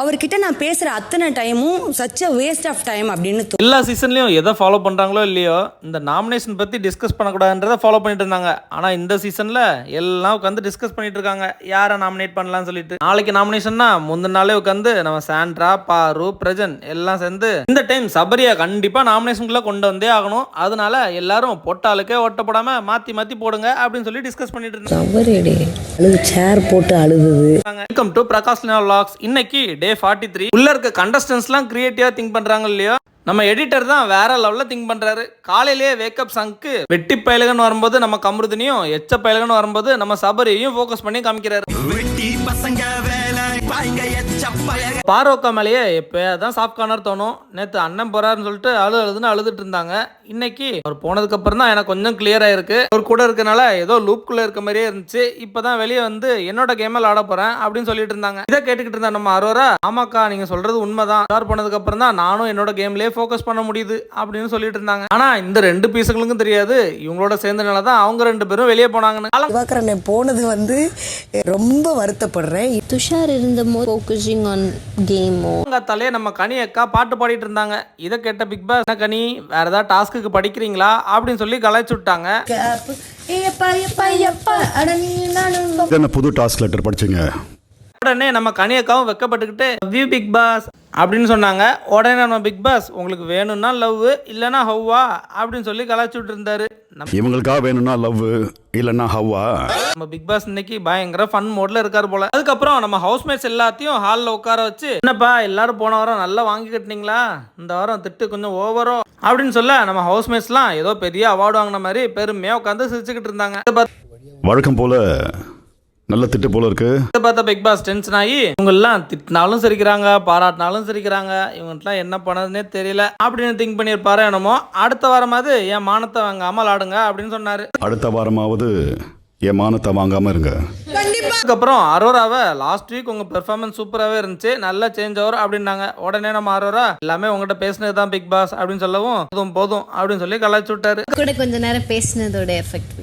அவர்கிட்ட நான் பேசுற அத்தனை டைமும் such a waste of time அப்படின்னு. எல்லா சீசன்லயும் எதை ஃபாலோ பண்றாங்களோ இல்லையோ இந்த நாமினேஷன் பத்தி டிஸ்கஸ் பண்ணக்கூடாதுன்றதை ஃபாலோ பண்ணிட்டு இருந்தாங்க. ஆனா இந்த சீசன்ல எல்லாம் உட்காந்து டிஸ்கஸ் பண்ணிட்டு இருக்காங்க. யாரை நாமினேட் பண்ணலாம்னு சொல்லிட்டு. நாளைக்கு நாமினேஷன்னா முந்தின நாளே உட்காந்து நம்ம சாண்ட்ரா பாரு பிரஜன் எல்லாம் சேர்ந்து இந்த டைம் சபரியா கண்டிப்பா நாமினேஷனுக்குள்ள கொண்டு வந்தே ஆகணும். அதனால எல்லாரும் பொட்டாளுக்கே ஓட்ட போடாம மாத்தி மாத்தி போடுங்க அப்படின்னு சொல்லி டிஸ்கஸ் பண்ணிட்டு இருந்தாங்க சேர் போட்டு அழுதுது வெல்கம் டு பிரகாஷ் லாக்ஸ் இன்னைக்கு டே ஃபார்ட்டி த்ரீ உள்ள இருக்க கண்டஸ்டன்ஸ்லாம் கிரியேட்டிவா திங்க் பண்றாங்க இல்லையோ? நம்ம எடிட்டர் தான் வேற லெவல்ல திங்க் பண்றாரு. காலையிலேயே வேக்கப் சங்க்கு வெட்டி பயலகன் வரும்போது நம்ம கமருதினியும் எச்ச பயலகன் வரும்போது நம்ம சபரியையும் ஃபோக்கஸ் பண்ணி காமிக்கிறாரு. பாரோக்கா மேலேயே எப்போதான் சாஃப்ட் கார்னர் தோணும். நேற்று அண்ணன் போறாருன்னு சொல்லிட்டு அழு அழுதுன்னு அழுதுட்டு இருந்தாங்க. இன்னைக்கு அவர் போனதுக்கு அப்புறம் தான் எனக்கு கொஞ்சம் கிளியர் ஆயிருக்கு. அவர் கூட இருக்கனால ஏதோ லூப்குள்ள இருக்க மாதிரியே இருந்துச்சு. இப்பதான் வெளியே வந்து என்னோட கேமில் ஆட போறேன் அப்படின்னு சொல்லிட்டு இருந்தாங்க. இதை கேட்டுக்கிட்டு இருந்தா நம்ம அரோரா ஆமாக்கா நீங்க சொல்றது உண்மைதான். ஸ்டார் போனதுக்கு அப்புறம் தான் நானும் என்னோட கேம்லயே ஃபோக்கஸ் பண்ண முடியுது அப்படின்னு சொல்லிட்டு இருந்தாங்க. ஆனா இந்த ரெண்டு பீஸுகளுக்கும் தெரியாது. இவங்களோட சேர்ந்தனால தான் அவங்க ரெண்டு பேரும் வெளியே போனாங்கன்னு. போனது வந்து ரொம்ப வருத்தப்படுறேன். துஷார் இருந்தபோது ஃபோக்கஸிங் ஆன் கேமோ தலையே நம்ம கனி அக்கா பாட்டு பாடிட்டு இருந்தாங்க. இதை கேட்ட பிக் பாஸ் என்ன கனி? வேற ஏதாவது டாஸ்க்கு படிக்கிறீங்களா? அப்படின்னு சொல்லி கலாய்ச்சி விட்டாங்க. என்ன புது டாஸ்க் லெட்டர் படிச்சீங்க? உடனே நம்ம கனி அக்காவும் வெக்கப்பட்டுக்கிட்டு வியூ பிக் பாஸ் அப்படின்னு சொன்னாங்க. உடனே நம்ம பிக் பாஸ் உங்களுக்கு வேணும்னா லவ் இல்லைன்னா ஹவ்வா அப்படின்னு சொல்லி கலாய்ச்சி விட்டு இருந்தாரு இவங்களுக்காக வேணும்னா லவ் இல்லைன்னா ஹவ்வா? நம்ம பிக் பாஸ் இன்னைக்கு பயங்கர ஃபன் மோட்ல இருக்காரு போல. அதுக்கப்புறம் நம்ம ஹவுஸ்மேட்ஸ் எல்லாத்தையும் ஹாலில் உட்கார வச்சு என்னப்பா எல்லாரும் போன வாரம் நல்லா வாங்கி கட்டினீங்களா? இந்த வாரம் திட்டு கொஞ்சம் ஓவரோ அப்படின்னு சொல்ல நம்ம ஹவுஸ்மேட்ஸ்லாம் ஏதோ பெரிய அவார்டு வாங்கின மாதிரி பெருமையாக உட்காந்து சிரிச்சுக்கிட்டு இருந்தாங்க. வழக்கம் போல நல்ல திட்டு போல இருக்கு. இதை பார்த்தா பிக் பாஸ் டென்ஷன் ஆகி இவங்க எல்லாம் திட்டினாலும் சிரிக்கிறாங்க பாராட்டினாலும் சிரிக்கிறாங்க. இவங்கெல்லாம் என்ன பண்ணதுன்னே தெரியல. அப்படின்னு திங்க் பண்ணியிருப்பாரு என்னமோ அடுத்த வாரமாவது என் மானத்தை வாங்காமல் ஆடுங்க அப்படின்னு சொன்னாரு. அடுத்த வாரமாவது என் மானத்தை வாங்காம இருங்க. அதுக்கப்புறம் அரோராவை லாஸ்ட் வீக் உங்க பெர்ஃபார்மன்ஸ் சூப்பராகவே இருந்துச்சு நல்லா சேஞ்ச் ஆகும் அப்படின்னாங்க. உடனே நம்ம அரோரா எல்லாமே உங்ககிட்ட பேசினது தான் பிக் பாஸ் அப்படின்னு சொல்லவும் போதும் போதும் அப்படின்னு சொல்லி கலாய்ச்சி விட்டாரு. கூட கொஞ்ச நேரம் பேசினதோட எஃபெக்ட்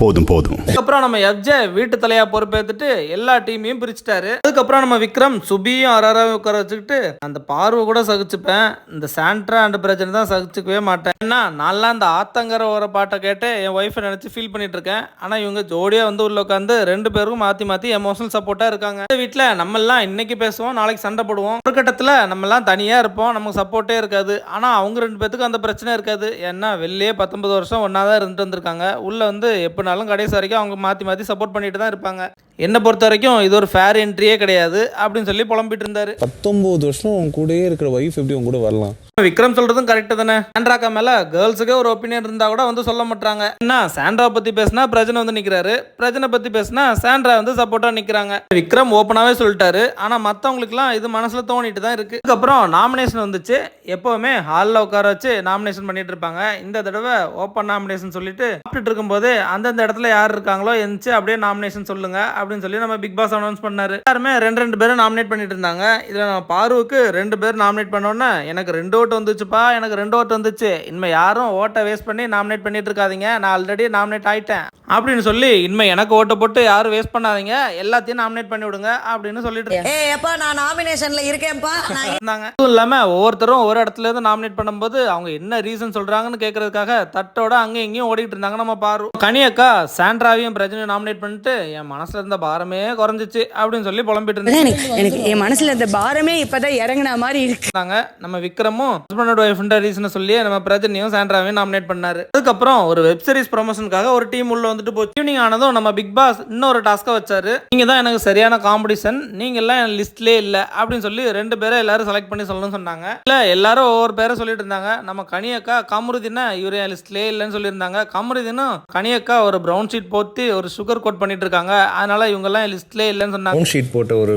போதும் போதும். அதுக்கப்புறம் நம்ம எஃப்ஜே வீட்டு தலையா பொறுப்பேற்றுட்டு எல்லா டீமையும் பிரிச்சுட்டாரு. அதுக்கப்புறம் நம்ம விக்ரம் சுபியும் அராராவையும் உட்கார வச்சுக்கிட்டு அந்த பார்வை கூட சகிச்சுப்பேன். இந்த சாண்ட்ரா அண்ட் பிரச்சனை தான் சகிச்சுக்கவே மாட்டேன். ஏன்னா நான்லாம் அந்த ஆத்தங்கர ஒரு பாட்டை கேட்டு என் ஒய்ஃபை நினைச்சு ஃபீல் பண்ணிட்டு இருக்கேன். ஆனா இவங்க ஜோடியா வந்து உள்ள உட்காந்து ரெண்டு பேருக்கும் மாத்தி மாத்தி எமோஷனல் சப்போர்ட்டா இருக்காங்க. இந்த வீட்டில் நம்ம எல்லாம் இன்னைக்கு பேசுவோம் நாளைக்கு சண்டை போடுவோம். ஒரு கட்டத்தில் நம்ம எல்லாம் தனியா இருப்போம் நமக்கு சப்போர்ட்டே இருக்காது. ஆனா அவங்க ரெண்டு பேத்துக்கும் அந்த பிரச்சனை இருக்காது. ஏன்னா வெளியே பத்தொன்பது வருஷம் ஒன்றா தான் இருந்துட்டு வந்திருக்காங்க. உள்ள வந்து எப்படி நாளும் கடைசி வரைக்கும் அவங்க மாற்றி மாற்றி சப்போர்ட் பண்ணிட்டு தான் இருப்பாங்க. என்னை பொறுத்த வரைக்கும் இது ஒரு ஃபேர் என்ட்ரியே கிடையாது அப்படின்னு சொல்லி புலம்பிட்டு இருந்தாரு. பத்தொம்போது வருஷம் உன் கூடயே இருக்கிற ஒய்ஃப் எப்படி உன் கூட வரலாம்? விக்ரம் சொல்றதும் கரெக்ட் தானே? சாண்ட்ராக்கா மேல கேர்ள்ஸுக்கே ஒரு ஒப்பீனியன் இருந்தா கூட வந்து சொல்ல மாட்டாங்க. என்ன சாண்ட்ரா பத்தி பேசினா பிரஜனை வந்து நிக்கிறாரு. பிரஜனை பத்தி பேசினா சாண்ட்ரா வந்து சப்போர்ட்டா நிக்கிறாங்க. விக்ரம் ஓப்பனாவே சொல்லிட்டாரு. ஆனா மத்தவங்களுக்குலாம் இது மனசுல தோணிட்டு தான் இருக்கு. அதுக்கப்புறம் நாமினேஷன் வந்துச்சு. எப்பவுமே ஹாலில் உட்கார வச்சு நாமினேஷன் பண்ணிட்டு இருப்பாங்க. இந்த தடவை ஓப்பன் நாமினேஷன் சொல்லிட்டு சாப்பிட்டுட்டு இருக்கும்போது அந்தந்த இடத்துல யார் இருக்காங்களோ எந்திச்சு அப்படியே நாமினேஷன் சொல்லுங்க. அப்படின்னு சொல்லி நம்ம பிக் பாஸ் அனௌன்ஸ் பண்ணாரு. எல்லாருமே ரெண்டு ரெண்டு பேரும் நாமினேட் பண்ணிட்டு இருந்தாங்க. இதுல நம்ம பாருவுக்கு ரெண்டு பேர் நாமினேட் பண்ணோன்னே எனக்கு ரெண்டு ஓட்டு வந்துச்சுப்பா எனக்கு ரெண்டு ஓட்டு வந்துச்சு. இனிமே யாரும் ஓட்டை வேஸ்ட் பண்ணி நாமினேட் பண்ணிட்டு இருக்காதீங்க. நான் ஆல்ரெடி நாமினேட் ஆயிட்டேன். அப்படின்னு சொல்லி இனிமே எனக்கு ஓட்டை போட்டு யாரும் வேஸ்ட் பண்ணாதீங்க. எல்லாத்தையும் நாமினேட் பண்ணி விடுங்க அப்படின்னு சொல்லிட்டு ஏ எப்பா நான் நாமினேஷன்ல இருக்கேன்ப்பா. இருந்தாங்க. அதுவும் இல்லாம ஒவ்வொருத்தரும் ஒரு இடத்துல இருந்து நாமினேட் பண்ணும்போது அவங்க என்ன ரீசன் சொல்றாங்கன்னு கேட்கறதுக்காக தட்டோட அங்கேயும் இங்கேயும் ஓடிட்டு இருந்தாங்க நம்ம பாரு கனியக்கா சாண்ட்ராவையும் பிரச்சனையும் நாமினேட் பண்ணிட்டு என் மனசுல இருந்த பாரமே குறைஞ்சிச்சு அப்படின்னு சொல்லி புலம்பிட்டு இருந்தாங்க எனக்கு என் மனசுல இந்த பாரமே இப்பதான் இறங்குன மாதிரி இருக்கு. நம்ம விக்ரமும் ஹஸ்பண்டோட ஒய்ஃப்ன்ற ரீசனை சொல்லி நம்ம பிரஜனையும் சாண்ட்ராவையும் நாமினேட் பண்ணாரு. அதுக்கப்புறம் ஒரு வெப் சீரிஸ் ப்ரொமோஷனுக்காக ஒரு டீம் உள்ள வந்துட்டு போச்சு. ஈவினிங் ஆனதும் நம்ம பிக் பாஸ் இன்னொரு டாஸ்க்கை வச்சாரு. நீங்க தான் எனக்கு சரியான காம்படிஷன் நீங்க எல்லாம் என் லிஸ்ட்லயே இல்ல அப்படின்னு சொல்லி ரெண்டு பேரை எல்லாரும் செலக்ட் பண்ணி சொல்லணும்னு சொன்னாங்க. இல்ல எல்லாரும் ஒவ்வொரு பேரை சொல்லிட்டு இருந்தாங்க. நம்ம கனியக்கா கமருதினா இவரு என் லிஸ்ட்லயே இல்லைன்னு சொல்லியிருந்தாங்க. கமருதினும் கனியக்கா ஒரு ப்ரௌன் ஷீட் போத்தி ஒரு சுகர் கோட் பண்ணிட்டு இருக்காங்க. அதனால இவங்க எல்லாம் என் லிஸ்ட்லயே இல்லைன்னு சொன்னாங்க. ஷீட் போட்ட ஒரு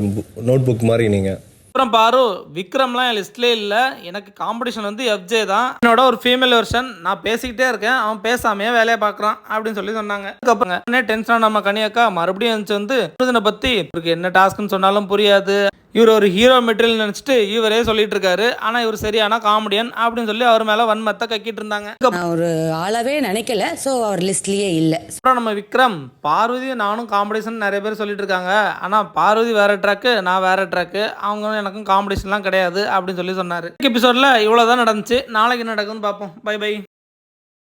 நோட் புக் மாதிரி நீங்க. அப்புறம் பாரு விக்ரம்லாம் என் லிஸ்ட்லேயே இல்லை. எனக்கு காம்படிஷன் வந்து எஃப்ஜே தான். என்னோட ஒரு ஃபீமேல் வெர்ஷன் நான் பேசிக்கிட்டே இருக்கேன். அவன் பேசாமையே வேலையை பார்க்குறான் அப்படின்னு சொல்லி சொன்னாங்க. அதுக்கப்புறம் டென்ஷனாக நம்ம கனியாக்கா மறுபடியும் வந்து இதனை பற்றி இவருக்கு என்ன டாஸ்க்னு சொன்னாலும் புரியாது. இவர் ஒரு ஹீரோ மெட்டீரியல் நினச்சிட்டு இவரே சொல்லிட்டு இருக்காரு. ஆனால் இவர் சரியான காமெடியன் அப்படின்னு சொல்லி அவர் மேலே வன்மத்தை கக்கிட்டு இருந்தாங்க. நான் ஒரு ஆளாவே நினைக்கல. ஸோ அவர் லிஸ்ட்லயே இல்லை. அப்புறம் நம்ம விக்ரம் பார்வதி நானும் காம்படிஷன் நிறைய பேர் சொல்லிட்டு இருக்காங்க. ஆனால் பார்வதி வேற ட்ராக்கு நான் வேற ட்ராக்கு அவங்க எனக்கும் காம்படிஷன்லாம் கிடையாது அப்படின்னு சொல்லி சொன்னார். எபிசோடில் இவ்வளோ தான் நடந்துச்சு. நாளைக்கு என்ன நடக்குதுன்னு பார்ப்போம். By by